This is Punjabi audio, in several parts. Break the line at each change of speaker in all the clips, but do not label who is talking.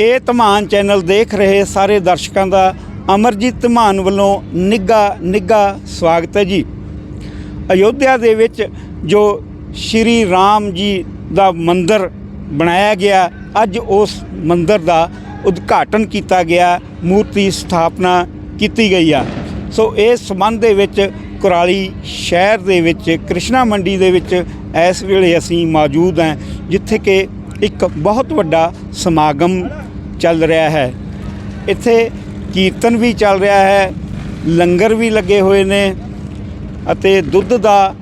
ਇਹ ਧਮਾਨ ਚੈਨਲ ਦੇਖ ਰਹੇ ਸਾਰੇ ਦਰਸ਼ਕਾਂ ਦਾ ਅਮਰਜੀਤ ਧਮਾਨ ਵੱਲੋਂ ਨਿੱਘਾ ਨਿੱਘਾ ਸਵਾਗਤ ਹੈ ਜੀ। ਅਯੋਧਿਆ ਦੇ ਵਿੱਚ ਜੋ ਸ਼੍ਰੀ ਰਾਮ ਜੀ ਦਾ ਮੰਦਿਰ ਬਣਾਇਆ ਗਿਆ, ਅੱਜ ਉਸ ਮੰਦਿਰ ਦਾ ਉਦਘਾਟਨ ਕੀਤਾ ਗਿਆ, ਮੂਰਤੀ ਸਥਾਪਨਾ ਕੀਤੀ ਗਈ ਆ। ਸੋ ਇਸ ਸੰਬੰਧ ਦੇ ਵਿੱਚ ਕੁਰਾਲੀ ਸ਼ਹਿਰ ਦੇ ਵਿੱਚ, ਕ੍ਰਿਸ਼ਨਾ ਮੰਡੀ ਦੇ ਵਿੱਚ ਇਸ ਵੇਲੇ ਅਸੀਂ ਮੌਜੂਦ ਹਾਂ, ਜਿੱਥੇ ਕਿ ਇੱਕ ਬਹੁਤ ਵੱਡਾ ਸਮਾਗਮ ਚੱਲ ਰਿਹਾ ਹੈ। ਇੱਥੇ ਕੀਰਤਨ ਵੀ ਚੱਲ ਰਿਹਾ ਹੈ, ਲੰਗਰ ਵੀ ਲੱਗੇ ਹੋਏ ਨੇ ਅਤੇ ਦੁੱਧ ਦਾ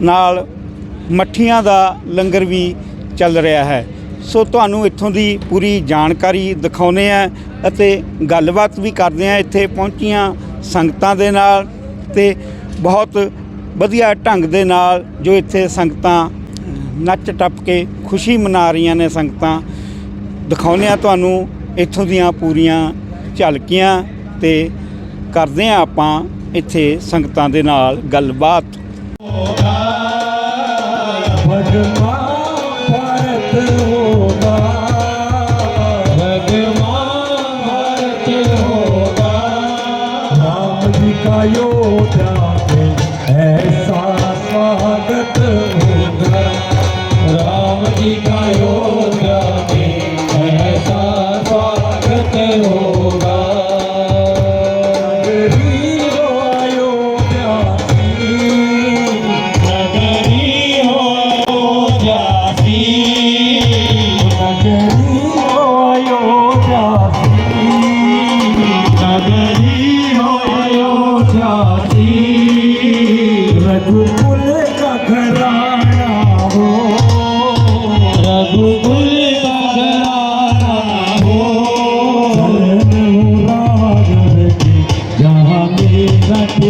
ਨਾਲ ਮੱਠੀਆਂ ਦਾ ਲੰਗਰ ਵੀ ਚੱਲ ਰਿਹਾ ਹੈ। ਸੋ ਤੁਹਾਨੂੰ ਇੱਥੋਂ ਦੀ ਪੂਰੀ ਜਾਣਕਾਰੀ ਦਿਖਾਉਨੇ ਆ ਅਤੇ ਗੱਲਬਾਤ ਵੀ ਕਰਦੇ ਆ ਇੱਥੇ ਪਹੁੰਚੀਆਂ ਸੰਗਤਾਂ ਦੇ ਨਾਲ ਤੇ ਬਹੁਤ ਵਧੀਆ ਢੰਗ ਦੇ ਨਾਲ ਜੋ ਇੱਥੇ ਸੰਗਤਾਂ ਨੱਚ ਟੱਪ ਕੇ ਖੁਸ਼ੀ ਮਨਾ ਰਹੀਆਂ ਨੇ ਸੰਗਤਾਂ। ਦਿਖਾਉਂਦੇ ਆ ਤੁਹਾਨੂੰ ਇੱਥੋਂ ਦੀਆਂ ਪੂਰੀਆਂ ਝਲਕੀਆਂ ਤੇ ਕਰਦੇ ਆ ਆਪਾਂ ਇੱਥੇ ਸੰਗਤਾਂ ਦੇ ਨਾਲ ਗੱਲਬਾਤ।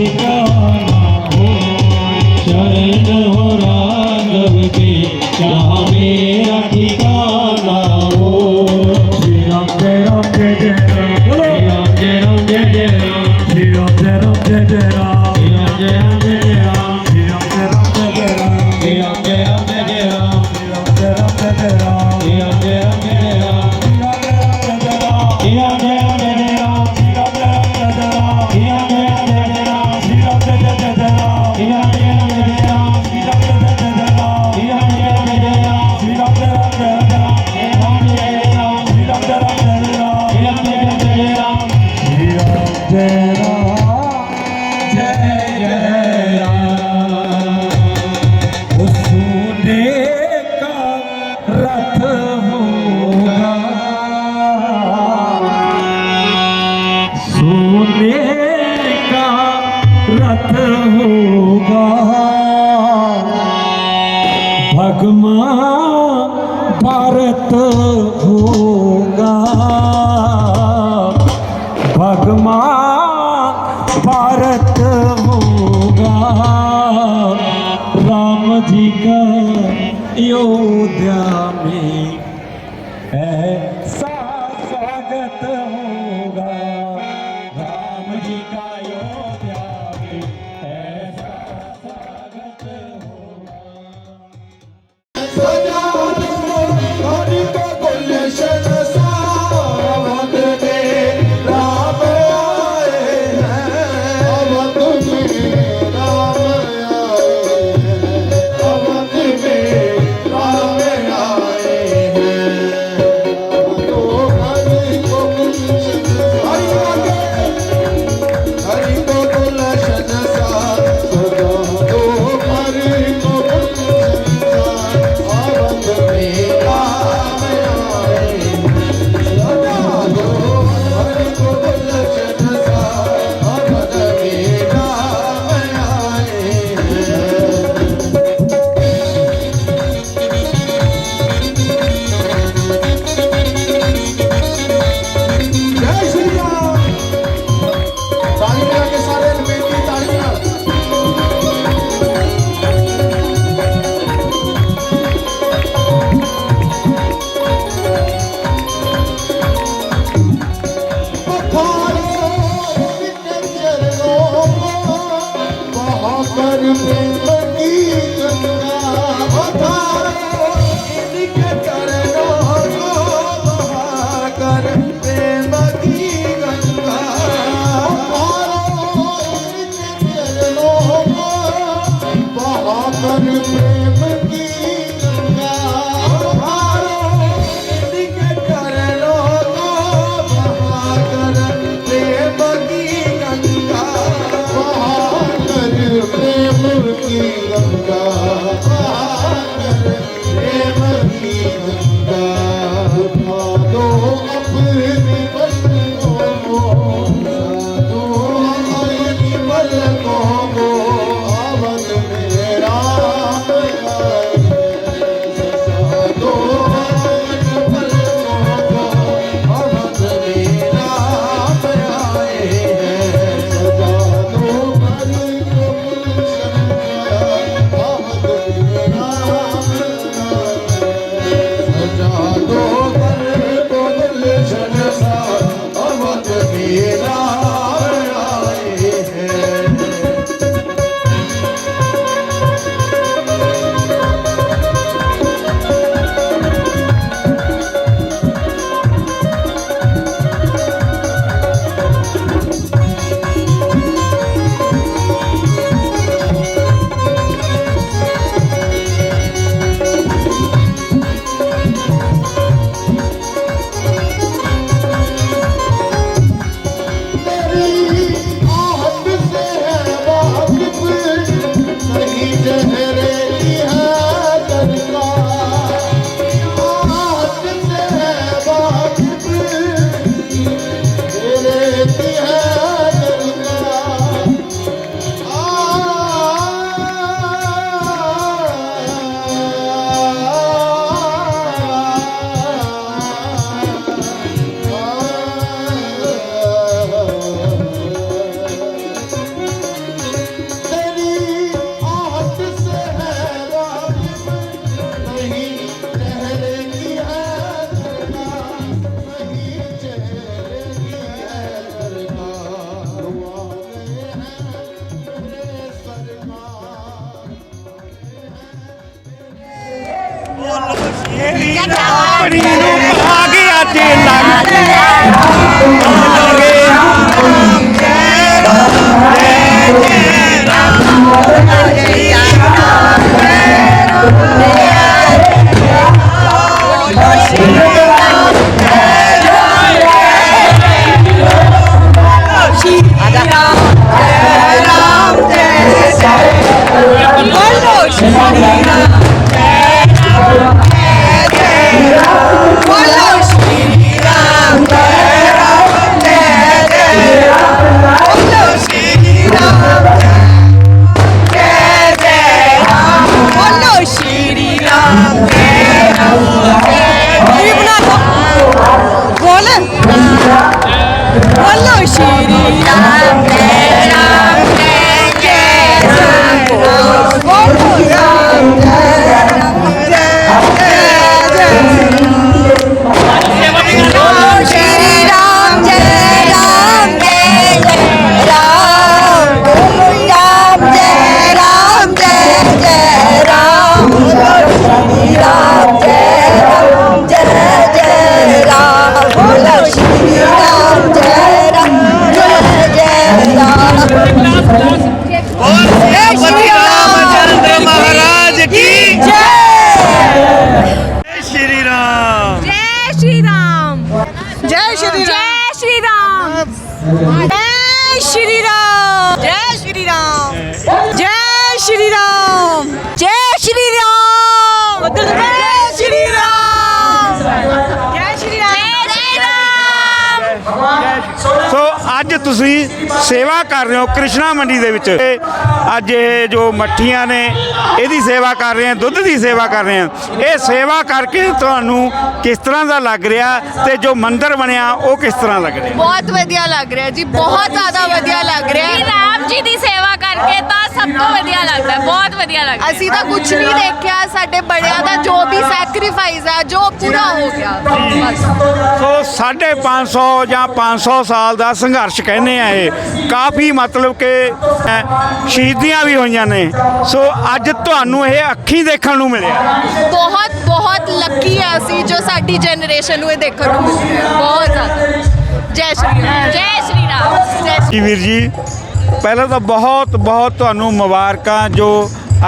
Rico. भागमा भारत
Good night. ਪੜੀ ਨੂੰ ਪਾ ਗਿਆ
ਜੇ ਲੱਗ ਤੁਸੀਂ ਸੇਵਾ ਕਰ ਰਹੇ ਹੋ ਕ੍ਰਿਸ਼ਨਾ ਮੰਡੀ ਦੇ ਵਿੱਚ। ਅੱਜ ਇਹ ਜੋ ਮੱਠੀਆਂ ਨੇ ਇਹਦੀ ਸੇਵਾ ਕਰ ਰਹੇ ਆ ਦੁੱਧ ਦੀ ਸੇਵਾ ਕਰ ਰਹੇ ਆ। ਇਹ ਸੇਵਾ ਕਰਕੇ ਤੁਹਾਨੂੰ ਕਿਸ ਤਰ੍ਹਾਂ ਦਾ ਲੱਗ ਰਿਹਾ ਤੇ ਜੋ ਮੰਦਿਰ ਬਣਿਆ ਉਹ ਕਿਸ ਤਰ੍ਹਾਂ ਲੱਗ ਰਿਹਾ?
ਬਹੁਤ ਵਧੀਆ ਲੱਗ ਰਿਹਾ ਜੀ ਬਹੁਤ ਜ਼ਿਆਦਾ ਵਧੀਆ ਲੱਗ ਰਿਹਾ।
ਰਾਮ ਜੀ ਦੀ ਸੇਵਾ ਕਰਕੇ ਤਾਂ ਸਭ ਤੋਂ ਵਧੀਆ ਲੱਗਦਾ ਹੈ, ਬਹੁਤ ਵਧੀਆ ਲੱਗਦਾ।
ਅਸੀਂ ਤਾਂ ਕੁਝ ਨਹੀਂ ਦੇਖਿਆ ਸਾਡੇ ਬੜਿਆਂ ਦਾ ਜੋ ਵੀ ਸੈਕਰੀਫਾਈਸ ਹੈ ਜੋ ਪੂਰਾ ਹੋ ਗਿਆ। ਬਸ।
ਸੋ 550 ਜਾਂ 500 ਸਾਲ ਦਾ ਸੰਘਰਸ਼ ਕਹਿੰਦੇ ਆ ਇਹ। ਕਾਫੀ ਮਤਲਬ ਕਿ ਸ਼ਹੀਦੀਆਂ ਵੀ ਹੋਈਆਂ ਨੇ। ਸੋ ਅੱਜ ਤੁਹਾਨੂੰ ਇਹ ਅੱਖੀਂ ਦੇਖਣ ਨੂੰ ਮਿਲਿਆ।
ਬਹੁਤ ਬਹੁਤ ਲੱਕੀ ਹੈ ਅਸੀਂ ਜੋ ਸਾਡੀ ਜਨਰੇਸ਼ਨ ਨੂੰ ਇਹ ਦੇਖਣ ਨੂੰ ਮਿਲ ਰਿਹਾ ਹੈ। ਬਹੁਤ ਜ਼ਿਆਦਾ। ਜੈ ਸ਼੍ਰੀ ਰਾਮ।
ਜੈ ਸ਼੍ਰੀ ਰਾਮ।
ਜੈ ਸ਼੍ਰੀ
ਜੀ ਵੀਰ ਜੀ? ਪਹਿਲਾਂ ਤਾਂ ਬਹੁਤ ਬਹੁਤ ਤੁਹਾਨੂੰ ਮੁਬਾਰਕਾਂ ਜੋ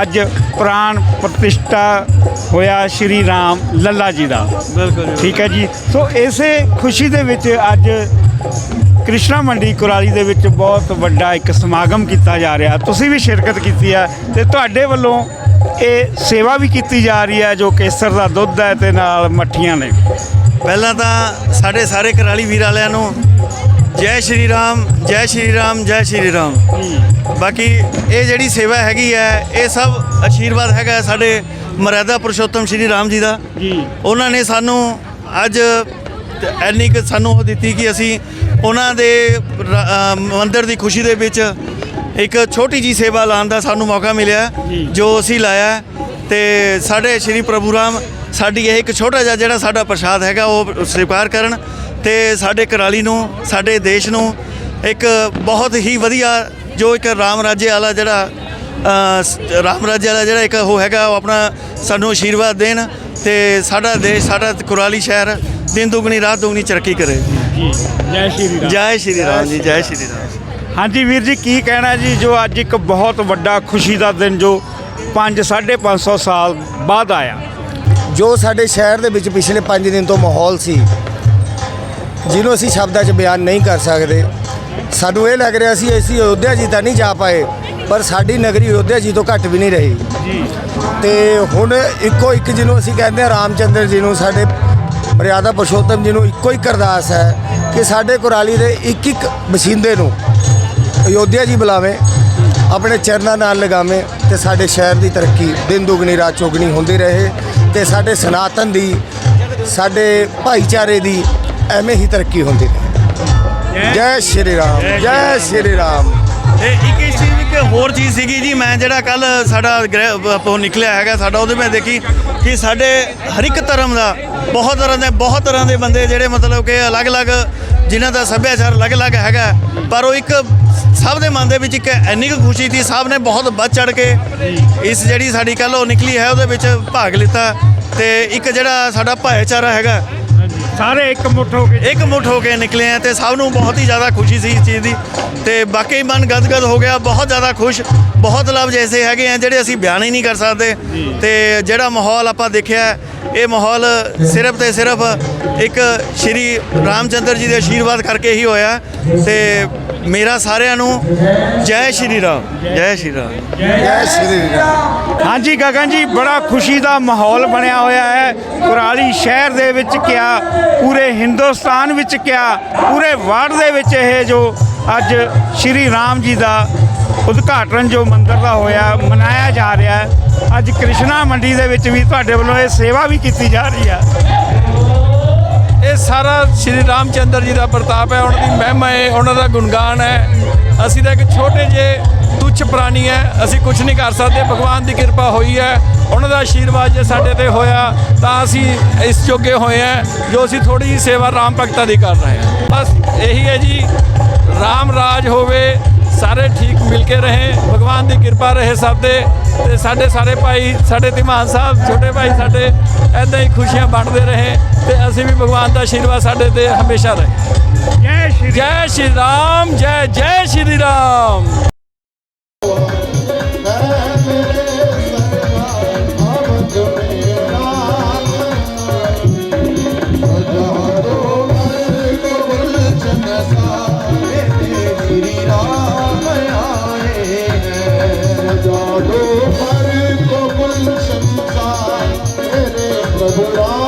ਅੱਜ ਪ੍ਰਾਣ ਪ੍ਰਤਿਸ਼ਠਾ ਹੋਇਆ ਸ਼੍ਰੀ ਰਾਮ ਲੱਲਾ ਜੀ ਦਾ। ਬਿਲਕੁਲ ਠੀਕ ਹੈ ਜੀ? ਸੋ ਇਸੇ ਖੁਸ਼ੀ ਦੇ ਵਿੱਚ ਅੱਜ ਕ੍ਰਿਸ਼ਨਾ ਮੰਡੀ ਕੁਰਾਲੀ ਦੇ ਵਿੱਚ ਬਹੁਤ ਵੱਡਾ ਇੱਕ ਸਮਾਗਮ ਕੀਤਾ ਜਾ ਰਿਹਾ। ਤੁਸੀਂ ਵੀ ਸ਼ਿਰਕਤ ਕੀਤੀ ਹੈ ਤੇ ਤੁਹਾਡੇ ਵੱਲੋਂ ਇਹ ਸੇਵਾ ਵੀ ਕੀਤੀ ਜਾ ਰਹੀ ਹੈ ਜੋ ਕੇਸਰ ਦਾ ਦੁੱਧ ਹੈ ਤੇ ਨਾਲ ਮੱਠੀਆਂ ਨੇ।
ਪਹਿਲਾਂ ਤਾਂ ਸਾਡੇ ਸਾਰੇ ਕਰਾਲੀ ਵੀਰ ਵਾਲਿਆਂ ਨੂੰ ਜੈ ਸ਼੍ਰੀ ਰਾਮ ਜੈ ਸ਼੍ਰੀ ਰਾਮ ਜੈ ਸ਼੍ਰੀ ਰਾਮ। ਬਾਕੀ ਇਹ ਜਿਹੜੀ ਸੇਵਾ ਹੈਗੀ ਹੈ ਇਹ ਸਭ ਆਸ਼ੀਰਵਾਦ ਹੈਗਾ ਸਾਡੇ ਮਰਿਆਦਾ ਪੁਰਸ਼ੋਤਮ ਸ਼੍ਰੀ ਰਾਮ ਜੀ ਦਾ।
ਜੀ।
ਉਹਨਾਂ ਨੇ ਸਾਨੂੰ ਅੱਜ ਐਨੀ ਕੁ ਸਾਨੂੰ ਉਹ ਦਿੱਤੀ ਕਿ ਅਸੀਂ ਉਹਨਾਂ ਦੇ ਮੰਦਿਰ ਦੀ ਖੁਸ਼ੀ ਦੇ ਵਿੱਚ ਇੱਕ ਛੋਟੀ ਜੀ ਸੇਵਾ ਲਾਉਣ ਦਾ ਸਾਨੂੰ ਮੌਕਾ ਮਿਲਿਆ।
ਜੋ।
ਅਸੀਂ ਲਾਇਆ ਤੇ ਸਾਡੇ ਸ਼੍ਰੀ ਪ੍ਰਭੂ ਰਾਮ ਸਾਡੀ ਇਹ ਇੱਕ ਛੋਟਾ ਜਿਹਾ ਜਿਹੜਾ ਸਾਡਾ ਪ੍ਰਸ਼ਾਦ ਹੈਗਾ ਉਹ ਸਵੀਕਾਰ ਕਰਨ ਤੇ ਸਾਡੇ ਕਰਾਲੀ ਨੂੰ ਸਾਡੇ ਦੇਸ਼ ਨੂੰ ਇੱਕ ਬਹੁਤ ਹੀ ਵਧੀਆ ਜੋ ਇੱਕ ਰਾਮ ਰਾਜੇ ਵਾਲਾ ਜਿਹੜਾ ਰਾਮ ਰਾਜੇ ਵਾਲਾ ਜਿਹੜਾ ਇੱਕ ਉਹ ਹੈਗਾ ਉਹ ਆਪਣਾ ਸਾਨੂੰ ਆਸ਼ੀਰਵਾਦ ਦੇਣ ਤੇ ਸਾਡਾ ਦੇਸ਼ ਸਾਡਾ ਕੁਰਾਲੀ ਸ਼ਹਿਰ ਦਿਨ ਦੁਗਣੀ ਰਾਤ ਦੁਗਣੀ ਤਰੱਕੀ ਕਰੇ।
ਜੀ ਜੈ ਸ਼੍ਰੀ ਰਾਮ।
ਜੈ ਸ਼੍ਰੀ ਰਾਮ ਜੀ ਜੈ ਸ਼੍ਰੀ ਰਾਮ।
ਹਾਂਜੀ ਵੀਰ ਜੀ ਕੀ ਕਹਿਣਾ ਜੀ ਜੋ ਅੱਜ ਇੱਕ ਬਹੁਤ ਵੱਡਾ ਖੁਸ਼ੀ ਦਾ ਦਿਨ ਜੋ 5 550 ਸਾਲ ਬਾਅਦ ਆਇਆ।
ਜੋ ਸਾਡੇ ਸ਼ਹਿਰ ਦੇ ਵਿੱਚ ਪਿਛਲੇ 5 ਦਿਨ ਤੋਂ ਮਾਹੌਲ ਸੀ ਜਿਹਨੂੰ ਅਸੀਂ ਸ਼ਬਦਾਂ 'ਚ ਬਿਆਨ ਨਹੀਂ ਕਰ ਸਕਦੇ। ਸਾਨੂੰ ਇਹ ਲੱਗ ਰਿਹਾ ਸੀ ਅਸੀਂ ਅਯੋਧਿਆ ਜੀ ਤਾਂ ਨਹੀਂ ਜਾ ਪਾਏ ਪਰ ਸਾਡੀ ਨਗਰੀ ਅਯੋਧਿਆ ਜੀ ਤੋਂ ਘੱਟ ਵੀ ਨਹੀਂ ਰਹੀ। ਤੇ ਹੁਣ ਇੱਕੋ ਇੱਕ ਜਿਹਨੂੰ ਅਸੀਂ ਕਹਿੰਦੇ ਹਾਂ ਰਾਮਚੰਦਰ ਜੀ ਨੂੰ ਸਾਡੇ ਮਰਿਆਦਾ ਪੁਰਸ਼ੋਤਮ ਜੀ ਨੂੰ ਇੱਕੋ ਇੱਕ ਅਰਦਾਸ ਹੈ ਕਿ ਸਾਡੇ ਕੁਰਾਲੀ ਦੇ ਇੱਕ ਇੱਕ ਵਸਿੰਦੇ ਨੂੰ ਅਯੋਧਿਆ ਜੀ ਬੁਲਾਵੇ ਆਪਣੇ ਚਰਨਾਂ ਨਾਲ ਲਗਾਵੇ ਤੇ ਸਾਡੇ ਸ਼ਹਿਰ ਦੀ ਤਰੱਕੀ ਦਿਨ ਦੁਗਣੀ ਰਾਤ ਚੌਗਣੀ ਹੁੰਦੀ ਰਹੇ ਤੇ ਸਾਡੇ ਸਨਾਤਨ ਦੀ ਸਾਡੇ ਭਾਈਚਾਰੇ ਦੀ ਐਵੇਂ ਹੀ ਤਰੱਕੀ ਹੁੰਦੀ ਰਹੇ। ਜੈ ਸ਼੍ਰੀ ਰਾਮ ਜੈ ਸ਼੍ਰੀ ਰਾਮ।
ਤੇ ਇੱਕ ਇਸ ਚੀਜ਼ ਇੱਕ ਹੋਰ ਚੀਜ਼ ਸੀਗੀ ਜੀ ਮੈਂ ਜਿਹੜਾ ਕੱਲ ਸਾਡਾ ਗ੍ਰਹਿ- ਉਹ ਨਿਕਲਿਆ ਹੈਗਾ ਸਾਡਾ ਉਹਦੇ ਮੈਂ ਦੇਖੀ ਕਿ ਸਾਡੇ ਹਰ ਇੱਕ ਧਰਮ ਦਾ ਬਹੁਤ ਤਰ੍ਹਾਂ ਦੇ ਬਹੁਤ ਤਰ੍ਹਾਂ ਦੇ ਬੰਦੇ ਜਿਹੜੇ ਮਤਲਬ ਕਿ ਅਲੱਗ-ਅਲੱਗ ਜਿਨ੍ਹਾਂ ਦਾ ਸੱਭਿਆਚਾਰ ਅਲੱਗ-ਅਲੱਗ ਹੈਗਾ ਪਰ ਉਹ ਇੱਕ ਸਭ ਦੇ ਮਨ ਦੇ ਵਿੱਚ ਇੱਕ ਇੰਨੀ ਕੁ ਖੁਸ਼ੀ ਸੀ ਸਭ ਨੇ ਬਹੁਤ ਵੱਧ ਚੜ ਕੇ ਇਸ ਜਿਹੜੀ ਸਾਡੀ ਕੱਲ ਉਹ ਨਿਕਲੀ ਹੈ ਉਹਦੇ ਵਿੱਚ ਭਾਗ ਲਿੱਤਾ। ਤੇ ਇੱਕ ਜਿਹੜਾ ਸਾਡਾ ਭਾਈਚਾਰਾ ਹੈਗਾ
ਸਾਰੇ ਇੱਕ ਮੁੱਠ ਹੋ ਕੇ
ਇੱਕ ਮੁੱਠ ਹੋ ਕੇ ਨਿਕਲੇ ਆ ਤੇ ਸਭ ਨੂੰ ਬਹੁਤ ਹੀ ਜ਼ਿਆਦਾ ਖੁਸ਼ੀ ਸੀ ਇਸ ਚੀਜ਼ ਦੀ। ਤੇ ਬਾਕੀ ਮਨ ਗਦਗਦ ਹੋ ਗਿਆ ਬਹੁਤ ਜ਼ਿਆਦਾ ਖੁਸ਼ ਬਹੁਤ ਲਫ਼ਜ਼ ਐਸੇ ਹੈਗੇ ਆ ਜਿਹੜੇ ਅਸੀਂ ਬਿਆਨ ਹੀ ਨਹੀਂ ਕਰ ਸਕਦੇ। ਤੇ ਜਿਹੜਾ ਮਾਹੌਲ ਆਪਾਂ ਦੇਖਿਆ ਇਹ ਮਾਹੌਲ ਸਿਰਫ ਤੇ ਸਿਰਫ ਇੱਕ ਸ਼੍ਰੀ ਰਾਮਚੰਦਰ ਜੀ ਦੇ ਆਸ਼ੀਰਵਾਦ ਕਰਕੇ ਹੀ ਹੋਇਆ। ਤੇ ਮੇਰਾ ਸਾਰਿਆਂ ਨੂੰ ਜੈ ਸ਼੍ਰੀ ਰਾਮ ਜੈ ਸ਼੍ਰੀ ਰਾਮ।
ਜੈ ਸ਼੍ਰੀ ਰਾਮ।
ਹਾਂਜੀ ਗਗਨ ਜੀ ਬੜਾ ਖੁਸ਼ੀ ਦਾ ਮਾਹੌਲ ਬਣਿਆ ਹੋਇਆ ਹੈ। ਕੁਰਾਲੀ ਸ਼ਹਿਰ ਦੇ ਵਿੱਚ ਕਿਆ ਪੂਰੇ ਹਿੰਦੁਸਤਾਨ ਵਿੱਚ ਕਿਆ ਪੂਰੇ ਵਰਲਡ ਦੇ ਵਿੱਚ ਇਹ ਜੋ ਅੱਜ ਸ਼੍ਰੀ ਰਾਮ ਜੀ ਦਾ ਉਦਘਾਟਨ ਜੋ ਮੰਦਿਰ ਦਾ ਹੋਇਆ ਮਨਾਇਆ ਜਾ ਰਿਹਾ ਹੈ। ਅੱਜ ਕ੍ਰਿਸ਼ਨਾ ਮੰਡੀ ਦੇ ਵਿੱਚ ਵੀ ਤੁਹਾਡੇ ਵੱਲੋਂ ਇਹ ਸੇਵਾ ਵੀ ਕੀਤੀ ਜਾ ਰਹੀ ਹੈ।
ਇਹ ਸਾਰਾ ਸ਼੍ਰੀ ਰਾਮਚੰਦਰ ਜੀ ਦਾ ਪ੍ਰਤਾਪ ਹੈ, ਉਹਨਾਂ ਦੀ ਮਹਿਮਾ ਹੈ, ਉਹਨਾਂ ਦਾ ਗੁਣਗਾਨ ਹੈ। ਅਸੀਂ ਤਾਂ ਇੱਕ ਛੋਟੇ ਜਿਹੇ ਤੁੱਛ ਪ੍ਰਾਣੀ ਹੈ, ਅਸੀਂ ਕੁਝ ਨਹੀਂ ਕਰ ਸਕਦੇ, ਭਗਵਾਨ ਦੀ ਕਿਰਪਾ ਹੋਈ ਹੈ, ਉਹਨਾਂ ਦਾ ਆਸ਼ੀਰਵਾਦ ਜੇ ਸਾਡੇ ਤੇ ਹੋਇਆ, ਤਾਂ ਅਸੀਂ ਇਸ ਜੋਗੇ ਹੋਏ ਹਾਂ, ਜੋ ਅਸੀਂ ਥੋੜੀ ਜਿਹੀ ਸੇਵਾ ਰਾਮ ਭਗਤਾਂ ਦੀ ਕਰ ਰਹੇ ਹਾਂ। ਬਸ ਇਹੀ ਹੈ ਜੀ, ਰਾਮ ਰਾਜ ਹੋਵੇ ਸਾਰੇ ਠੀਕ ਮਿਲ ਕੇ ਰਹੇ ਭਗਵਾਨ ਦੀ ਕਿਰਪਾ ਰਹੇ ਸਭ ਤੇ ਤੇ ਸਾਡੇ ਸਾਰੇ ਭਾਈ ਸਾਡੇ ਧੀਮਾਨ ਸਾਹਿਬ ਛੋਟੇ ਭਾਈ ਸਾਡੇ ਐਦਾਂ ਹੀ ਖੁਸ਼ੀਆਂ ਵੰਡਦੇ ਰਹੇ ਤੇ ਅਸੀਂ ਵੀ ਭਗਵਾਨ ਦਾ ਆਸ਼ੀਰਵਾਦ ਸਾਡੇ ਤੇ ਹਮੇਸ਼ਾ ਰਹੇ।
ਜੈ ਸ਼੍ਰੀ
ਜੈ ਸ਼੍ਰੀ ਰਾਮ ਜੈ ਜੈ ਸ਼੍ਰੀ ਰਾਮ। Double